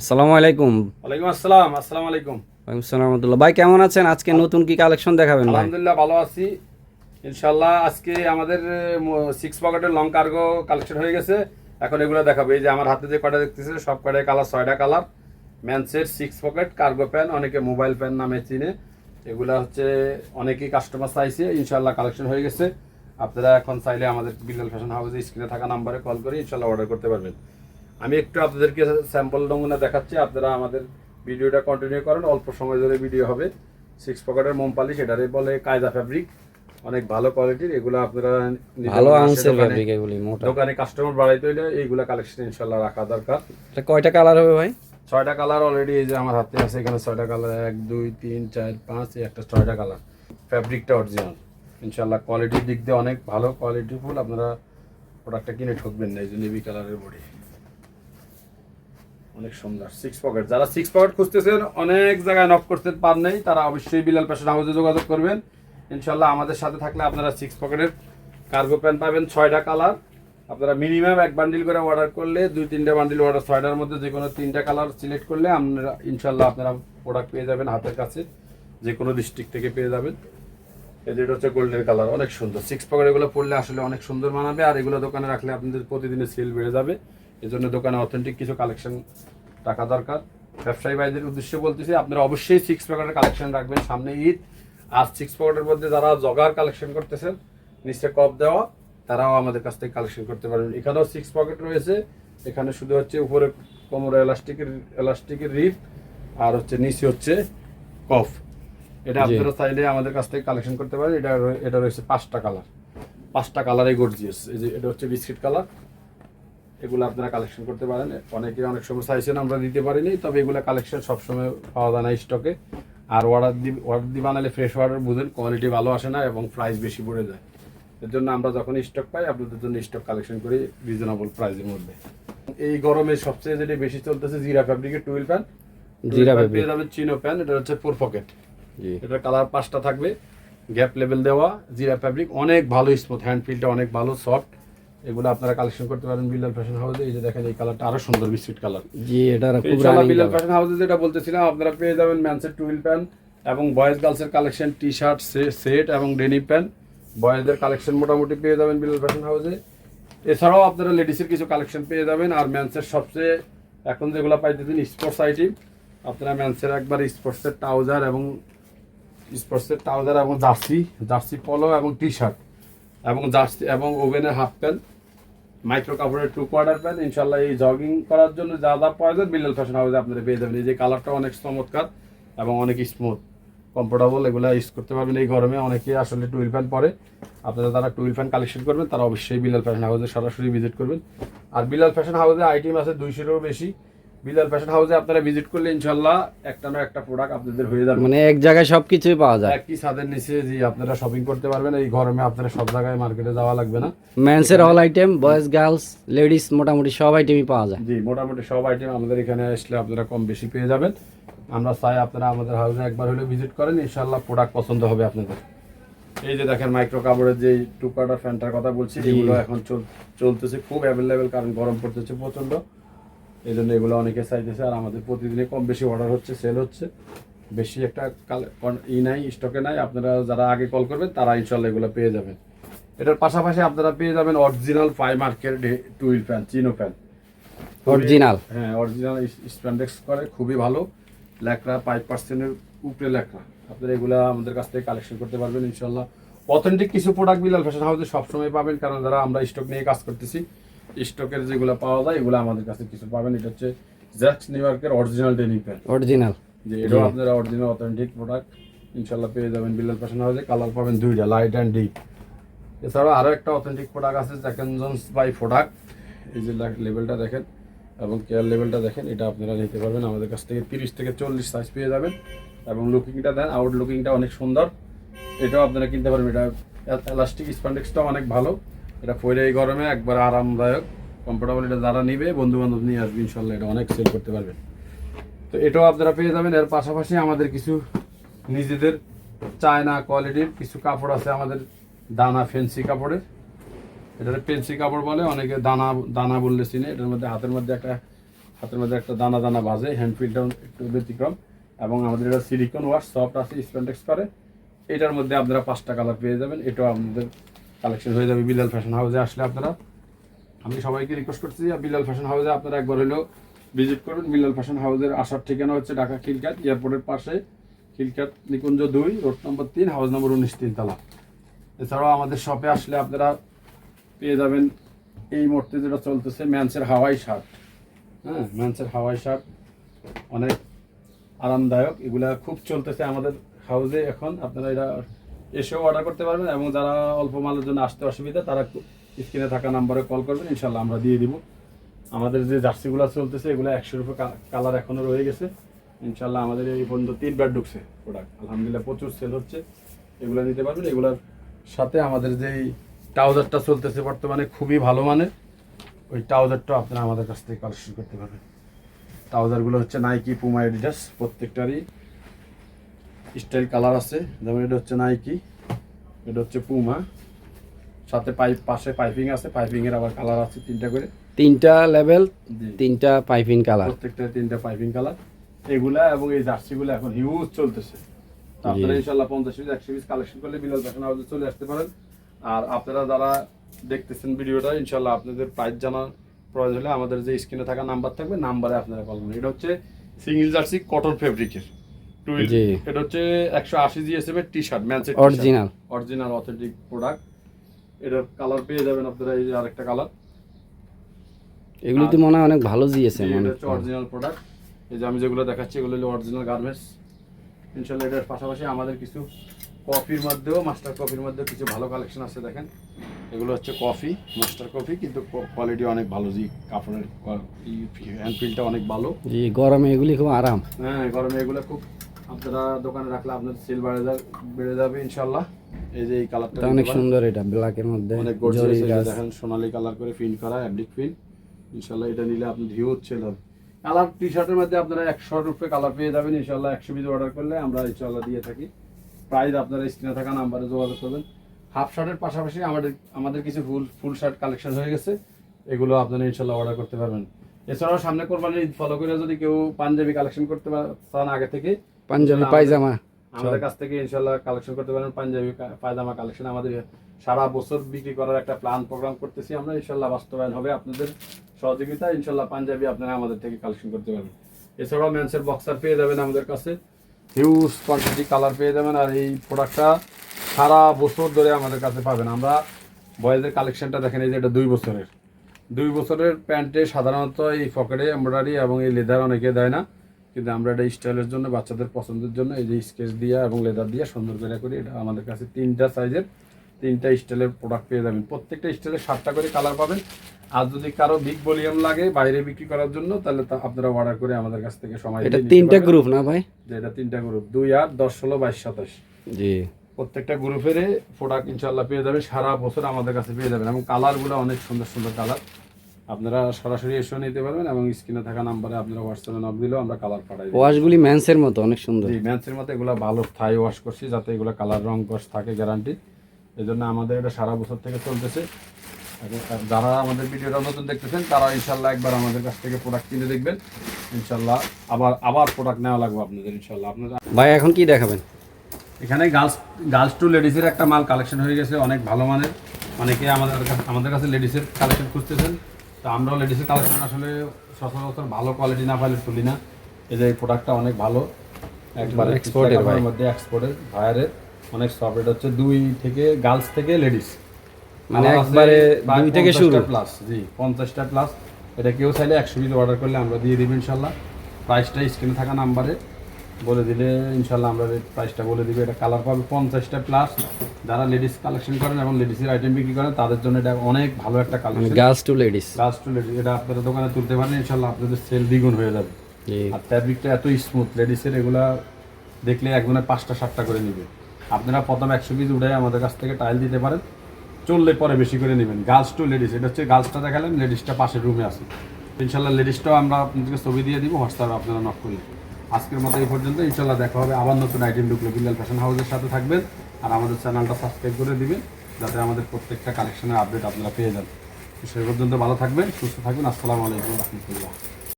আসসালামু আলাইকুম। ওয়ালাইকুম আসসালাম আসসালামু আলাইকুম। ওয়ালাইকুম আসসালাম রহমতুল্লাহ। ভাই কেমন আছেন? আজকে নতুন কি কালেকশন দেখাবেন ভাই? আলহামদুলিল্লাহ ভালো আছি। ইনশাল্লাহ আজকে আমাদের সিক্স পকেটের লং কার্গো কালেকশন হয়ে গেছে। এখন এগুলো দেখাবো। এই যে আমার হাতে যে কটা দেখতেছে সব কটাই কালার ছয়টা কালার ম্যানসের সিক্স পকেট কার্গো প্যান অনেকে মোবাইল প্যান নামে চিনে। এগুলা হচ্ছে অনেকেই কাস্টমার চাইছে। ইনশাল্লাহ কালেকশন হয়ে গেছে। আপনারা এখন চাইলে আমাদের বিল্লাল ফ্যাশন হাউসে স্ক্রিনে থাকা নাম্বারে কল করে ইনশাল্লাহ অর্ডার করতে পারবেন। আমি একটু আপনাদেরকে স্যাম্পল নমুনা দেখাচ্ছি আপনারা আমাদের ভিডিওটা কন্টিনিউ করেন অল্প সময় ধরে ভিডিও হবে। সিক্স পকেটের মোম মোমপালি সেটারে বলে কায়দা ফ্যাব্রিক অনেক ভালো কোয়ালিটির এগুলো আপনারা ভালো বাসায় ফ্যাব্রিক এগুলি মোটা। দোকানে কাস্টমার বাড়াইতে হইলে এইগুলা কালেকশন ইনশাল্লাহ রাখা দরকার। এটা কয়টা কালার হবে ভাই? ছয়টা কালার অলরেডি এই যে আমার হাতে আছে এখানে ছয়টা কালার এক দুই তিন চার পাঁচ এই একটা ছয়টা কালার ফ্যাব্রিকটা অরিজিনাল ইনশাল্লাহ কোয়ালিটির দিক দিয়ে অনেক ভালো কোয়ালিটি ফুল আপনারা প্রোডাক্টটা কিনে ঠকবেন না এই যে নেভি কালারের বডি অনেক সুন্দর। সিক্স পকেট যারা সিক্স পকেট খুঁজতেছেন, অনেক জায়গায় নক করতে পার নেই, তারা অবশ্যই বিলাল ফ্যাশন হাউসে যোগাযোগ করবেন। ইনশাল্লাহ আমাদের সাথে থাকলে আপনারা সিক্স পকেটের কার্গো প্যান্ট পাবেন, ছয়টা কালার আপনারা মিনিমাম এক বান্ডিল করে অর্ডার করলে, দুই, তিনটা বান্ডিল অর্ডার ছয়টার মধ্যে যে কোনো তিনটা কালার সিলেক্ট করলে আপনারা ইনশাল্লাহ আপনারা প্রোডাক্ট পেয়ে যাবেন হাতের কাছে। যে কোনো ডিস্ট্রিক্ট থেকে পেয়ে যাবেন। এটা হচ্ছে গোল্ডেন কালার অনেক সুন্দর। সিক্স পকেট এগুলো পরলে আসলে অনেক সুন্দর মানাবে, আর এগুলো দোকানে রাখলে আপনাদের প্রতিদিনের সেল বেড়ে যাবে। এই জন্য দোকানে অথেন্টিক কিছু কালেকশন টাকা দরকার। ব্যবসায়ী ভাইদের উদ্দেশ্যে বলতেছি আপনারা অবশ্যই সিক্স পকেটের কালেকশন রাখবেন। সামনে ঈদ আর সিক্স পকেটের মধ্যে যারা জগার কালেকশন করতেছেন নিচে কপ দেওয়া তারাও আমাদের কাছ থেকে কালেকশন করতে পারবেন। এখানেও সিক্স পকেট রয়েছে। এখানে শুধু হচ্ছে উপরে কোমরে এলাস্টিকের এলাস্টিকের রিপ আর হচ্ছে নিচে হচ্ছে কফ। এটা আপনারা চাইলে আমাদের কাছ থেকে কালেকশন করতে পারেন। এটা এটা রয়েছে পাঁচটা কালার পাঁচটা কালারে গর্জিয়াস এই যে এটা হচ্ছে বিস্কিট কালার এগুলো আপনারা কালেকশন করতে পারেন। অনেকে অনেক সময় চাইছেন আমরা দিতে পারিনি তবে এগুলো কালেকশন সবসময় পাওয়া যায় না স্টকে আর অর্ডার দি অর্ডার দিয়ে বানালে ফ্রেশ অর্ডার বুঝেন কোয়ালিটি ভালো আসে না এবং প্রাইস বেশি পড়ে যায়। এর জন্য আমরা যখন স্টক পাই আপনাদের জন্য স্টক কালেকশন করি রিজনেবল প্রাইসের মধ্যে। এই গরমে সবচেয়ে যেটা বেশি চলতেছে জিরা ফ্যাব্রিকের টুইল প্যান জিরা। পেয়ে চিনো প্যান এটা হচ্ছে ফোর পকেট জি। এটার কালার পাঁচটা থাকবে গ্যাপ লেভেল দেওয়া জিরা ফ্যাব্রিক অনেক ভালো স্মুথ হ্যান্ড ফিলটা অনেক ভালো সফট এগুলো আপনারা কালেকশন করতে পারেন বিল্লাল ফ্যাশন হাউসে এই যে দেখেন এই কালারটা আরও সুন্দর বিস্কিট কালার জি এটা খুব বিল্লাল ফ্যাশন হাউসে যেটা বলতেছিলাম আপনারা পেয়ে যাবেন ম্যানসের টুইল প্যান্ট এবং বয়েজ গার্লসের কালেকশন টি শার্ট সেট এবং ডেনি প্যান্ট বয়েজদের কালেকশন মোটামুটি পেয়ে যাবেন বিল্লাল ফ্যাশন হাউসে এছাড়াও আপনারা লেডিসের কিছু কালেকশন পেয়ে যাবেন আর ম্যানসের সবচেয়ে এখন যেগুলো পাইতেছেন স্পোর্টস আইটেম আপনারা ম্যানসের একবার স্পোর্টসের ট্রাউজার এবং স্পোর্টসের ট্রাউজার এবং জার্সি জার্সি পলো এবং টি শার্ট এবং জার্সি এবং ওভেনের হাফ প্যান্ট মাইক্রো কাপড়ের টু কোয়ার্টার প্যান্ট ইনশাল্লাহ এই জগিং করার জন্য যা যা প্রয়োজন বিল্লাল ফ্যাশন হাউসে আপনারা পেয়ে যাবেন। এই যে কালারটা অনেক চমৎকার এবং অনেক স্মুথ কমফোর্টেবল এগুলো ইউজ করতে পারবেন এই গরমে। অনেকেই আসলে টুইল প্যান্ট পরে। আপনারা যারা টুইল প্যান্ট কালেকশন করবেন, তারা অবশ্যই বিলাল ফ্যাশন হাউসে সরাসরি ভিজিট করবেন। আর বিলাল ফ্যাশন হাউসে আইটেম আছে দুইশোরও বেশি। বিলাল ফ্যাশন হাউসে আপনারা ভিজিট করলে ইনশাল্লাহ একটা না একটা প্রোডাক্ট আপনাদের হয়ে যাবে। মানে এক জায়গায় সবকিছুই পাওয়া যায়। একই ছাদের নিচে যে আপনারা শপিং করতে পারবেন এই গরমে আপনারা সব জায়গায় মার্কেটে যাওয়া লাগবে না। মেন্সের all item boys girls ladies মোটামুটি সব আইটেমই পাওয়া যায়। জি মোটামুটি সব আইটেম আমাদের এখানে আসলে আপনারা কম বেশি পেয়ে যাবেন। আমরা চাই আপনারা আমাদের হাউসে একবার হলে ভিজিট করেন ইনশাল্লাহ প্রোডাক্ট পছন্দ হবে আপনাদের। এই যে দেখেন মাইক্রো কাপড়ের যে টু কোয়ার্টার ফ্যানটার কথা বলছি। এগুলো এখন চল- চলতেছে খুব অ্যাভেলেবেল কারণ গরম পড়তেছে প্রচণ্ড। এই জন্য এগুলো অনেকে চাইতেছে আর আমাদের প্রতিদিনে কম বেশি অর্ডার হচ্ছে সেল হচ্ছে। বেশি একটা কাল- ই নাই স্টকে নাই আপনারা যারা আগে কল করবেন তারা ইনশাল্লাহ এগুলো পেয়ে যাবেন। এটার পাশাপাশি আপনারা পেয়ে যাবেন অরিজিনাল ফাই মার্কের twill pant chino pant original হ্যাঁ অরিজিনাল স্প্যান্ডেক্স করে খুবই ভালো। ল্যাকড়া ফাইভ পার্সেন্টের উপরে ল্যাকড়া। আপনারা এগুলা আমাদের কাছ থেকে কালেকশন করতে পারবেন ইনশাল্লাহ অথেন্টিক কিছু প্রোডাক্ট বিলাল ফ্যাশন হাউসে সবসময় পাবেন কারণ যারা আমরা স্টক নিয়ে কাজ করতেছি স্টকের যেগুলো পাওয়া যায় এগুলো আমাদের কাছে কিছু পাবেন। এটা হচ্ছে জ্যাক্স নিউ ইয়র্কের অরিজিনাল ডেনি প্যান্ট অরিজিনাল যে এটাও আপনারা অরিজিনাল অথেন্টিক প্রোডাক্ট ইনশাল্লাহ পেয়ে যাবেন বিলাল ফ্যাশন হাউসে। কালার পাবেন দুইটা লাইট অ্যান্ড ডিপ এছাড়াও আরও একটা অথেন্টিক প্রোডাক্ট আছে জ্যাকেন জন্স বাই প্রোডাক্ট এই যে লেভেলটা দেখেন এবং কেয়ার লেভেলটা দেখেন এটা আপনারা নিতে পারবেন। আমাদের কাছ থেকে তিরিশ থেকে চল্লিশ সাইজ পেয়ে যাবেন। এবং লুকিংটা দেন আউট লুকিংটা অনেক সুন্দর। এটাও আপনারা কিনতে পারবেন। এটা এলাস্টিক স্প্যান্ডেক্সটাও অনেক ভালো। এটা পরে গরমে একবার আরামদায়ক। কমফোর্টেবল এটা যারা নিবে বন্ধু বান্ধব নিয়ে আসবে, ইনশাল্লাহ এটা অনেক সেল করতে পারবেন তো এটাও আপনারা পেয়ে যাবেন। এর পাশাপাশি আমাদের কিছু নিজেদের চায়না কোয়ালিটির কিছু কাপড় আছে আমাদের দানা ফেন্সি কাপড়ের। এটা ফেন্সি কাপড় বলে, অনেকে দানা দানা বললে চিনে। এটার মধ্যে হাতের মধ্যে একটা, হাতের মধ্যে একটা দানা দানা বাজে হ্যান্ড ফিলটাও একটু ব্যতিক্রম। এবং আমাদের এটা সিলিকন ওয়াশ সফট আছে স্পেন্টেক্স করে। এটার মধ্যে আপনারা পাঁচটা কালার পেয়ে যাবেন। এটাও আপনাদের কালেকশন হয়ে যাবে। বিলাল ফ্যাশন হাউসে আসলে আপনারা আমি সবাইকে রিকোয়েস্ট করছি বিলাল ফ্যাশন হাউসে আপনারা একবার হলেও ভিজিট করুন। বিলাল ফ্যাশন হাউসের আসার ঠিকানা হচ্ছে ঢাকা খিলকাট এয়ারপোর্টের পাশে খিলকাট নিকুঞ্জ দুই রোড নম্বর তিন হাউস নম্বর উনিশ, তিনতলা। এছাড়াও আমাদের শপে আসলে আপনারা পেয়ে যাবেন এই মুহূর্তে যেটা চলতেছে ম্যান্সের হাওয়াই শার্ট হ্যাঁ ম্যান্সের হাওয়াই শার্ট অনেক আরামদায়ক। এগুলা খুব চলতেছে আমাদের হাউসে এখন আপনারা এটা এসেও অর্ডার করতে পারবেন এবং যারা অল্প মালের জন্য আসতে অসুবিধা, তারা স্ক্রিনে থাকা নাম্বারে কল করবেন ইনশাল্লাহ আমরা দিয়ে দিব। আমাদের যে জার্সিগুলো চলতেছে, এগুলো একশো রুপে কালার এখনও রয়ে গেছে। ইনশাল্লাহ আমাদের এই পর্যন্ত তিনবার ঢুকছে প্রোডাক্ট আলহামদুলিল্লাহ প্রচুর সেল হচ্ছে। এগুলো নিতে পারবেন। এগুলোর সাথে আমাদের যেই ট্রাউজারটা চলতেছে বর্তমানে খুবই ভালো মানের, ওই ট্রাউজারটাও আপনারা আমাদের কাছ থেকে কালেকশন করতে পারবেন। ট্রাউজারগুলো হচ্ছে নাইকি পুমা এডিডাস প্রত্যেকটারই। স্টাইল কালার আছে। যেমন এটা হচ্ছে নাইকি এটা হচ্ছে পুমা সাথে পাইপ পাশে পাইপিং আছে পাইপিং এর আবার কালার আছে তিনটা করে। তিনটা লেভেল তিনটা পাইপিং কালার। প্রত্যেকটা তিনটা পাইপিং কালার। এগুলা এবং এই জার্সিগুলো এখন হিউজ চলতেছে। আপনারা জি। ইনশাল্লাহ পঞ্চাশ পিস একশো পিস কালেকশন করলে বিলাল ফ্যাশন হাউসে চলে আসতে পারেন। আর আপনারা যারা দেখতেছেন ভিডিওটা ইনশাল্লাহ আপনাদের প্রাইস জানার প্রয়োজন হলে আমাদের যে স্ক্রিনে থাকা নাম্বার থাকবে নাম্বারে আপনারা কল করবেন এটা হচ্ছে সিঙ্গেল জার্সি কটন ফেব্রিকের জি। এটা হচ্ছে একশো আশি জিএসএম এর টি শার্ট ম্যানসের Original। অরিজিনাল অথেন্টিক প্রোডাক্ট এটার কালার পেয়ে যাবেন আপনারা এই যে আরেকটা কালার এগুলো তো মনে হয় অনেক ভালো দিয়েছে এটা হচ্ছে অরিজিনাল প্রোডাক্ট এই যে আমি যেগুলো দেখাচ্ছি এগুলো হলো অরিজিনাল গার্মেন্টস ইনশাল্লাহ এটার পাশাপাশি আমাদের কিছু কফির মধ্যেও মাস্টার কফির মধ্যেও কিছু ভালো কালেকশন আছে দেখেন। এগুলো হচ্ছে কফি মাস্টার কফি কিন্তু কোয়ালিটি অনেক ভালো জি কাপড়ের হ্যান্ড ফিলটা অনেক ভালো। জি গরমে এগুলি খুব আরাম। হ্যাঁ গরমে এগুলো খুব আপনারা দোকানে রাখলে আপনার সেল বেড়ে যাবে বেড়ে যাবে ইনশাল্লাহ এই যে এই কালারটা অনেক সুন্দর এটা ব্ল্যাকের মধ্যে অনেক গর্জিয়াস দেখেন সোনালী কালার করে প্রিন্ট করা প্রিন্ট ইনশাল্লাহ এটা নিলে আপনি হিউজ সেল হবে। কালার টি শার্টের মধ্যে আপনারা একশো রুপে কালার পেয়ে যাবেন ইনশাল্লাহ একশো পিস অর্ডার করলে আমরা ইনশাল্লাহ দিয়ে থাকি। প্রাইস আপনারা স্ক্রিনে থাকা নাম্বারে যোগাযোগ করবেন। হাফ শার্টের পাশাপাশি আমাদের আমাদের কিছু ফুল ফুল শার্ট কালেকশন হয়ে গেছে। এগুলো আপনারা ইনশাল্লাহ অর্ডার করতে পারবেন। এছাড়াও সামনে কোরবানির ফলো করে যদি কেউ পাঞ্জাবি কালেকশন করতে চান আগে থেকে পাঞ্জাবি পায়জামা। আমাদের কাছ থেকে ইনশাল্লাহ কালেকশন করতে পারেন। পাঞ্জাবি পায়জামা কালেকশন আমাদের সারা বছর বিক্রি করার একটা প্ল্যান প্রোগ্রাম করতেছি আমরা। ইনশাল্লাহ বাস্তবায়ন হবে আপনাদের সহযোগিতা ইনশাল্লাহ পাঞ্জাবি আপনারা আমাদের থেকে কালেকশন করতে পারবেন। এছাড়াও মেন্সের বক্সার পেয়ে যাবেন আমাদের কাছে। হিউজ কোয়ান্টিটি কালার পেয়ে যাবেন আর এই প্রোডাক্টটা সারা বছর ধরে আমাদের কাছে পাবেন। আমরা বয়েজের কালেকশনটা দেখেন এই যে এটা দুই বছরের। দুই বছরের প্যান্টে সাধারণত এই পকেটে এমব্রয়ডারি এবং এই লেদার অনেকে দেয় না। কিন্তু আমরা এটা স্টাইলের জন্য বাচ্চাদের পছন্দের জন্য এই যে স্কেচ দিয়া এবং লেদার দিয়া সুন্দর করে করি। এটা আমাদের কাছে তিনটা সাইজের তিনটা স্টাইলের প্রোডাক্ট পেয়ে যাবেন। প্রত্যেকটা স্টাইলের সাতটা করে কালার পাবেন। আর যদি কারও বিগ ভলিউম লাগে বাইরে বিক্রি করার জন্য তাহলে আপনারা অর্ডার করে আমাদের কাছ থেকে সময় এটা তিনটা গ্রুপ না ভাই? যে এটা তিনটা গ্রুপ দুই আট দশ ষোলো বাইশ সাতাশ। জি। প্রত্যেকটা গ্রুপের প্রোডাক্ট ইনশাল্লাহ পেয়ে যাবেন। সারা বছর আমাদের কাছে পেয়ে যাবেন। এবং কালারগুলো অনেক সুন্দর সুন্দর কালার আপনারা সরাসরি এসেও নিতে পারবেন এবং স্ক্রিনে থাকা নাম্বারে আপনারা হোয়াটসঅ্যাপে নক দিলেও আমরা কালার পাঠাই ওয়াশগুলি ম্যান্সের মতো অনেক সুন্দর। জি ম্যাচের মতো এগুলো ভালো থাই ওয়াশ করছি যাতে এগুলো কালার রং কষ থাকে গ্যারান্টি এই জন্য আমাদের এটা সারা বছর থেকে চলতেছে। যারা আমাদের ভিডিওটা নতুন দেখতেছেন তারা ইনশাল্লাহ একবার আমাদের কাছ থেকে প্রোডাক্ট কিনে দেখবেন। ইনশাল্লাহ আবার আবার প্রোডাক্ট নেওয়া লাগবে আপনাদের ইনশাল্লাহ আপনারা ভাই এখন কি দেখাবেন? এখানে গার্লস গার্লস টু লেডিসের একটা মাল কালেকশন হয়ে গেছে অনেক ভালো মানের। অনেকে আমাদের আমাদের কাছে লেডিসের কালেকশন খুঁজতেছেন। তো আমরাও লেডিসের কালেকশন আসলে সচরাচর ভালো কোয়ালিটি না পাইলে তুলি না। এই যে এই প্রোডাক্টটা অনেক ভালো। একবার ভাই। মধ্যে এক্সপোর্টের ভায়ারের অনেক সফট এটা হচ্ছে দুই থেকে গার্লস থেকে লেডিস মানে একবারে দুই থেকে শুরু। প্লাস জি পঞ্চাশটা প্লাস এটা কেউ চাইলে একশো পিস অর্ডার করলে আমরা দিয়ে দিব ইনশাল্লাহ। প্রাইসটা স্ক্রিনে থাকা নাম্বারে বলে দিলে ইনশাল্লাহ আমরা প্রাইসটা বলে দিব এটা কালার পাবে পঞ্চাশটা প্লাস যারা লেডিস কালেকশন করেন এবং লেডিসের আইটেম বিক্রি করেন তাদের জন্য এটা অনেক ভালো একটা collection girls to ladies last two ladies এটা আপনারা দোকানে তুলতে পারেন ইনশাল্লাহ আপনাদের সেল দ্বিগুণ হয়ে যাবে। আর ফ্যাব্রিকটা এত স্মুথ লেডিসের এগুলা দেখলে একজনের পাঁচটা সাতটা করে নেবে। আপনারা প্রথম একশো পিস উঠে আমাদের কাছ থেকে টাইল দিতে পারেন চললে পরে বেশি করে নেবেন। গার্লস টু লেডিস এটা হচ্ছে গার্লসটা দেখালেন লেডিসটা পাশের রুমে আছে। ইনশাল্লাহ লেডিসটাও আমরা আপনাদেরকে ছবি দিয়ে দিব হোয়াটসঅ্যাপে আপনারা নক করলে আজকের মতো এই পর্যন্ত ইনশাল্লাহ দেখা হবে আবার নতুন আইটেম ঢুকলে বিল্লাল ফ্যাশন হাউসের সাথে থাকবেন। আর আমাদের চ্যানেলটা সাবস্ক্রাইব করে দিবেন, যাতে আমাদের প্রত্যেকটা কালেকশনের আপডেট আপনারা পেয়ে যান। সেই পর্যন্ত ভালো থাকবেন, সুস্থ থাকবেন। আসসালামু আলাইকুম রহমতুল্লাহ।